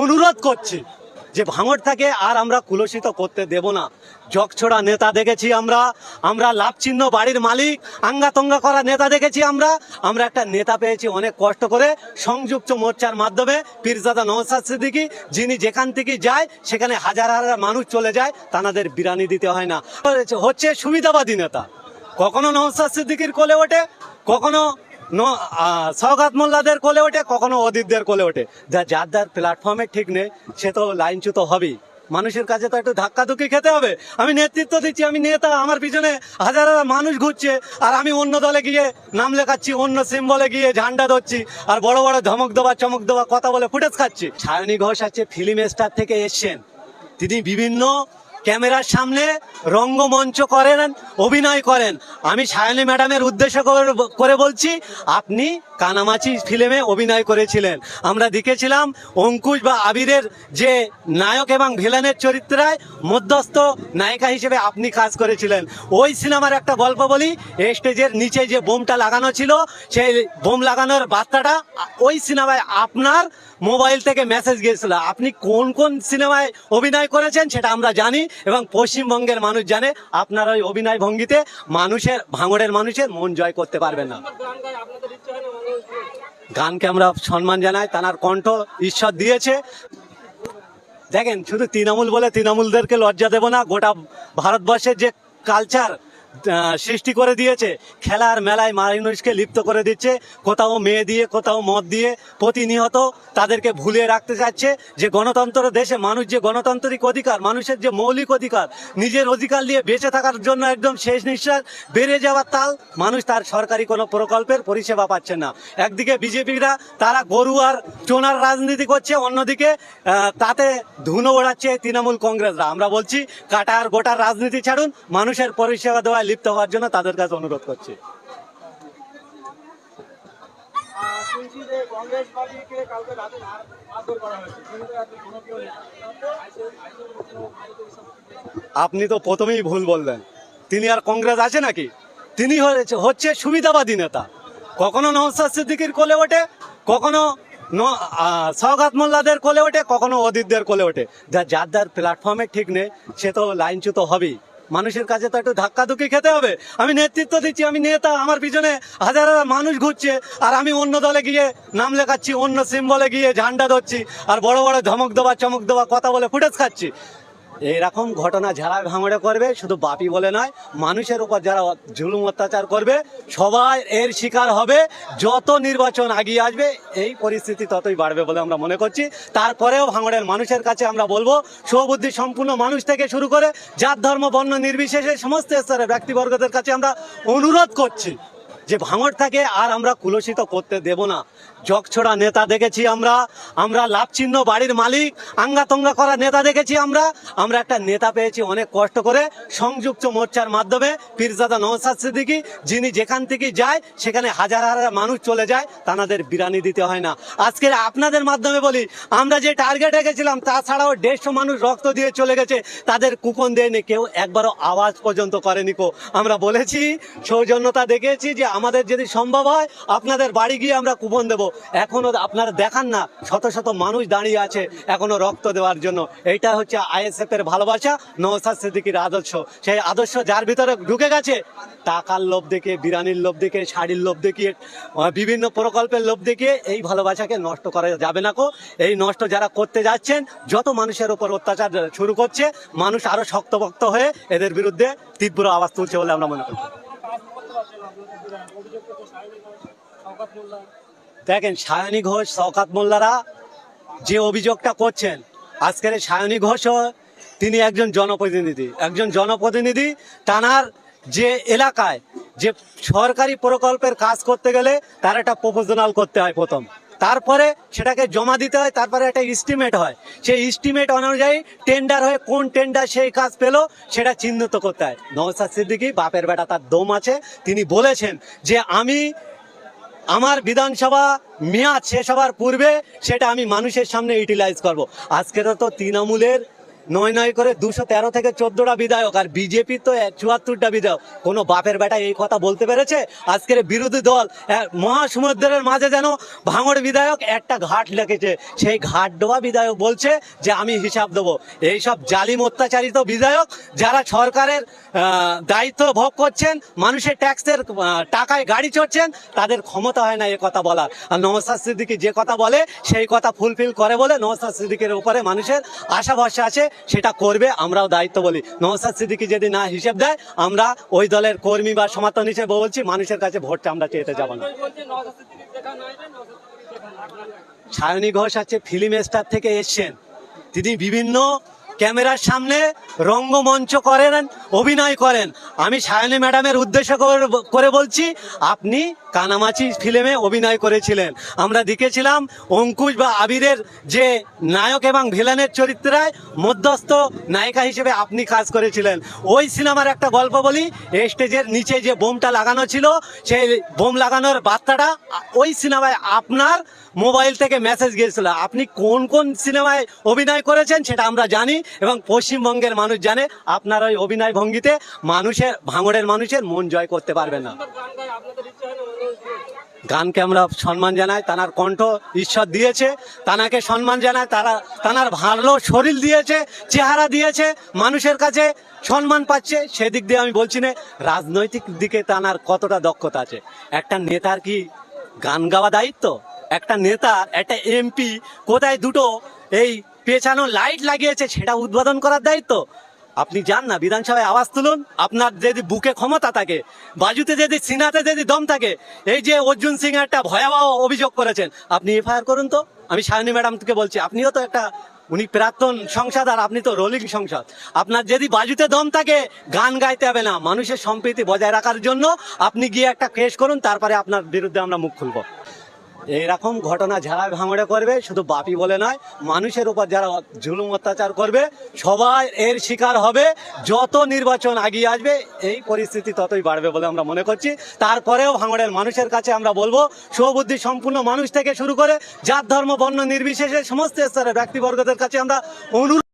অনুরোধ করছি যে ভাঙড় থেকে আর আমরা কুলসিত করতে দেব না। জগছড়া নেতা দেখেছি আমরা আমরা লাভ চিহ্ন বাড়ির মালিক, আঙ্গাতঙ্গা করা নেতা দেখেছি আমরা আমরা একটা নেতা পেয়েছি অনেক কষ্ট করে সংযুক্ত মোর্চার মাধ্যমে, পীরজাদা নওসাদ সিদ্দিকি, যিনি যেখান থেকে যায়, সেখানে হাজার হাজার মানুষ চলে যায়, তানাদের বিরানি দিতে হয় না। হচ্ছে সুবিধাবাদী নেতা। কখনো নওসাদ সিদ্দিকির কোলে ওঠে, কখনো সওগাত মোল্লাদের কোলে ওঠে, কখনো অদিতদের কোলে ওঠে। যা, যার যার প্ল্যাটফর্মে ঠিক নেই, সে তো লাইনচ্যুত হবেই। মানুষের কাছে তো একটু ধাক্কা ধুকি খেতে হবে। আমি নেতৃত্ব দিচ্ছি, আমি নেতা, আমার পিছনে হাজার হাজার মানুষ ঘুরছে, আর আমি অন্য দলে গিয়ে নাম লেখাচ্ছি, অন্য সিম্বলে গিয়ে ঝান্ডা ধরছি, আর বড় বড় ধমক দেওয়া, চমক দেওয়া, কথা বলে ফুটেজ খাচ্ছি। সায়নী ঘোষ আছে ফিল্ম স্টার থেকে এসছেন। তিনি বিভিন্ন ক্যামেরার সামনে রঙ্গমঞ্চ করেন অভিনয় করেন। আমি সায়নী ম্যাডামের উদ্দেশ্য করে- করে বলছি আপনি কানামাছি ফিল্মে অভিনয় করেছিলেন। আমরা দেখেছিলাম অঙ্কুশ বা আবিরের যে নায়ক এবং ভিলেনের চরিত্রায় মধ্যস্থ নায়িকা হিসেবে আপনি কাজ করেছিলেন। ওই সিনেমার একটা গল্প বলি স্টেজের নিচে যে বোমটা লাগানো ছিল, সেই বোম লাগানোর বার্তাটা ওই সিনেমায় আপনার মোবাইল থেকে মেসেজ গিয়েছিল। আপনি কোন কোন সিনেমায় অভিনয় করেছেন সেটা আমরা জানি এবং পশ্চিমবঙ্গের মানুষ জানে, আপনার ওই অভিনয় ভঙ্গিতে মানুষের, ভাঙড়ের মানুষের মন জয় করতে পারবেন না। গানকে আমরা সম্মান জানাই তার কণ্ঠ ঈশ্বর দিয়েছে। দেখেন, শুধু তৃণমূল বলে তৃণমূলদেরকে লজ্জা দেব না, গোটা ভারতবর্ষের যে কালচার সৃষ্টি করে দিয়েছে। খেলার মেলায় মানুষকে লিপ্ত করে দিচ্ছে। কোথাও মেয়ে দিয়ে, কোথাও মদ দিয়ে প্রতিনিয়ত তাদেরকে ভুলিয়ে রাখতে চাচ্ছে যে গণতন্ত্র দেশে মানুষ যে গণতান্ত্রিক অধিকার, মানুষের যে মৌলিক অধিকার, নিজের অধিকার নিয়ে বেঁচে থাকার জন্য একদম শেষ নিঃশ্বাস, বেড়ে যাওয়ার তাল, মানুষ তার সরকারি কোনো প্রকল্পের পরিষেবা পাচ্ছে না। একদিকে বিজেপিরা তারা গরু আর চোনার রাজনীতি করছে, অন্যদিকে তাতে ধুনো ওড়াচ্ছে তৃণমূল কংগ্রেসরা। আমরা বলছি, কাটা আর গোটার রাজনীতি ছাড়ুন, মানুষের পরিষেবা দেওয়ায় লিপ্ত হওয়ার জন্য তাদের কাছে অনুরোধ করছি। আপনি তো প্রথমেই ভুল বললেন। তিনি আর কংগ্রেস আছে নাকি? তিনি হচ্ছে সুবিধাবাদী নেতা। কখনো নওসাদ সিদ্দিকির কোলে ওঠে, কখনো সওগাত মোল্লাদের কোলে ওঠে, কখনো অদিতদের কোলে ওঠে। যার যার প্ল্যাটফর্মে ঠিক নেই, সে তো লাইনচ্যুত হবেই। মানুষের কাছে তো একটু ধাক্কা ধুকি খেতে হবে। আমি নেতৃত্ব দিচ্ছি, আমি নেতা, আমার পিছনে হাজার হাজার মানুষ ঘুরছে, আর আমি অন্য দলে গিয়ে নাম লেখাচ্ছি, অন্য সিম্বলে গিয়ে ঝান্ডা ধরছি, আর বড় বড় ধমক দেওয়া, চমক দেওয়া, কথা বলে ফুটেজ খাচ্ছি। এরকম ঘটনা যারা ভাঙড়ে করবে, শুধু বাপি বলে নয়, মানুষের উপর যারা জুলুম অত্যাচার করবে, সবাই এর শিকার হবে। যত নির্বাচন আগিয়ে আসবে, এই পরিস্থিতি ততই বাড়বে বলে আমরা মনে করছি। তারপরেও ভাঙড়ের মানুষের কাছে আমরা বলব, সৌবুদ্ধি সম্পূর্ণ মানুষ থেকে শুরু করে জাত, ধর্ম, বর্ণ নির্বিশেষে সমস্ত স্তরের ব্যক্তিবর্গদের কাছে আমরা অনুরোধ করছি যে ভাঙড় থেকে আর আমরা কুলসিত করতে দেব না। জগছড়া নেতা দেখেছি আমরা আমরা লাভ চিহ্ন বাড়ির মালিক, আঙ্গাতঙ্গা করা নেতা দেখেছি আমরা আমরা একটা নেতা পেয়েছি অনেক কষ্ট করে সংযুক্ত মোর্চার মাধ্যমে, পীরজাদা নওসাদ সিদ্দিকি, যিনি যেখান থেকে যায়, সেখানে হাজার হাজার মানুষ চলে যায়, তানাদের বিরানি দিতে হয় না। আজকে আপনাদের মাধ্যমে বলি, আমরা যে টার্গেট রেখেছিলাম তাছাড়াও দেড়শো মানুষ রক্ত দিয়ে চলে গেছে, তাদের কুপন দেয়নি, কেউ একবারও আওয়াজ পর্যন্ত করেনি কো। আমরা বলেছি, সৌজন্যতা দেখেছি যে আমাদের যদি সম্ভব হয়, আপনাদের বাড়ি গিয়ে আমরা কুপন দেব। এখনও আপনারা দেখান না, শত শত মানুষ দাঁড়িয়ে আছে এখনও রক্ত দেওয়ার জন্য। এইটা হচ্ছে আইএসএফ এর ভালোবাসা নওসাদ সিদ্দিকির আদর্শ। সেই আদর্শ যার ভিতরে ঢুকে গেছে, টাকার লোভ দেখে বিরানির লোভ দেখে শাড়ির লোভ দেখিয়ে বিভিন্ন প্রকল্পের লোভ দেখিয়ে এই ভালোবাসাকে নষ্ট করা যাবে না কো এই নষ্ট যারা করতে যাচ্ছেন, যত মানুষের উপর অত্যাচার শুরু করছে, মানুষ আরও শক্তভক্ত হয়ে এদের বিরুদ্ধে তীব্র আওয়াজ তুলছে বলে আমরা মনে করি। দেখেন সায়নী ঘোষ, শওকাত মোল্লারা যে অভিযোগটা করছেন, আজকের সায়নী ঘোষও তিনি একজন জনপ্রতিনিধি। একজন জনপ্রতিনিধি টানার যে এলাকায় যে সরকারি প্রকল্পের কাজ করতে গেলে তার একটা প্রপোজনাল করতে হয় প্রথম। তারপরে সেটাকে জমা দিতে হয়, তারপরে একটা ইস্টিমেট হয়। সেই ইস্টিমেট অনুযায়ী টেন্ডার হয়ে কোন টেন্ডার সেই কাজ পেল, সেটা চিহ্নিত করতে হয়। নওসাদ সিদ্দিকি, বাপের বেটা তার দম আছে, তিনি বলেছেন যে আমি, আমার বিধানসভা মেয়াদ শেষ হওয়ার পূর্বে সেটা আমি মানুষের সামনে ইউটিলাইজ করব। আজকে তো তৃণমূলের নয় নয় করে দুশো তেরো থেকে চোদ্দটা বিধায়ক আর বিজেপি তো চুয়াত্তরটা বিধায়ক। কোনো বাপের বেটা এই কথা বলতে পেরেছে? আজকের বিরোধী দল আহ, মহাসমুদ্রের মাঝে যেন ভাঙড় বিধায়ক একটা ঘাট লেগেছে। সেই ঘাট ডোবা বিধায়ক বলছে যে আমি হিসাব দেবো। এইসব জালিম অত্যাচারিত বিধায়ক যারা সরকারের দায়িত্ব ভোগ করছেন মানুষের ট্যাক্সের টাকায় গাড়ি চড়ছেন তাদের ক্ষমতা হয় না এ কথা বলার। আর নমস্কার সিদ্দিকি যে কথা বলে সেই কথা ফুলফিল করে বলে নমস্কার সিদ্দিকের উপরে মানুষের আশা ভরসা আছে। সেটা করবে, আমরাও দায়িত্ব বলি। নমস্কার সিদ্দিকি যদি না হিসেব দেয়, আমরা ওই দলের কর্মী বা সমর্থন হিসেবে বলছি, মানুষের কাছে ভোটটা আমরা চেতে যাব না। সায়নী ঘোষ আছে ফিল্ম স্টার থেকে এসছেন। তিনি বিভিন্ন ক্যামেরার সামনে রঙ্গমঞ্চ করেন, অভিনয় করেন। আমি সায়নী ম্যাডামের উদ্দেশ্য করে বলছি, আপনি কানামাছি ফিল্মে অভিনয় করেছিলেন। আমরা দেখেছিলাম অঙ্কুশ বা আবিরের যে নায়ক এবং ভিলেনের চরিত্রায় মধ্যস্থ নায়িকা হিসেবে আপনি কাজ করেছিলেন। ওই সিনেমার একটা গল্প বলি স্টেজের নিচে যে বোমটা লাগানো ছিল, সেই বোম লাগানোর বার্তাটা ওই সিনেমায় আপনার মোবাইল থেকে মেসেজ গিয়েছিল। আপনি কোন কোন সিনেমায় অভিনয় করেছেন সেটা আমরা জানি এবং পশ্চিমবঙ্গের মানুষ জানে। আপনার ওই অভিনয় ভঙ্গিতে মানুষের, ভাঙড়ের মানুষের মন জয় করতে পারবে না। গানকে আমরা সম্মান জানাই, তানার কণ্ঠ ঈশ্বর দিয়েছে, তানাকে সম্মান জানাই, তারা, তানার ভালো শরীর দিয়েছে, চেহারা দিয়েছে, মানুষের কাছে সম্মান পাচ্ছে, সেদিক দিয়ে আমি বলছি না, রাজনৈতিক দিকে তানার কতটা দক্ষতা আছে। একটা নেতার কি গান গাওয়া দায়িত্ব? একটা নেতার একটা এমপি, কোথায় দুটো এই পেছানো লাইট লাগিয়েছে, সেটা উদ্বোধন করার দায়িত্ব? আপনি যান না, বিধানসভায় আওয়াজ তুলুন। আপনার যদি বুকে ক্ষমতা থাকে, বাজুতে যদি সিনাতে যদি দম থাকে, এই যে অর্জুন সিং একটা ভয়াবহ অভিযোগ করেছেন, আপনি এফআইআর করুন তো। আমি সায়নী ম্যাডামকে বলছি, আপনিও তো একটা, উনি প্রাক্তন সংসদ আর আপনি তো রোলিং সংসদ। আপনার যদি বাজুতে দম থাকে, গান গাইতে হবে না। মানুষের সম্প্রীতি বজায় রাখার জন্য আপনি গিয়ে একটা কেস করুন, তারপরে আপনার বিরুদ্ধে আমরা মুখ খুলবো। এইরকম ঘটনা যারা ভাঙড়ে করবে, শুধু বাপি বলে নয়, মানুষের উপর যারা জুলুম অত্যাচার করবে, সবাই এর শিকার হবে। যত নির্বাচন আগিয়ে আসবে, এই পরিস্থিতি ততই বাড়বে বলে আমরা মনে করছি। তারপরেও ভাঙড়ের মানুষের কাছে আমরা বলব, সুবুদ্ধি সম্পূর্ণ মানুষ থেকে শুরু করে, জাত, ধর্ম, বর্ণ নির্বিশেষে সমস্ত স্তরের ব্যক্তিবর্গদের কাছে আমরা অনুরোধ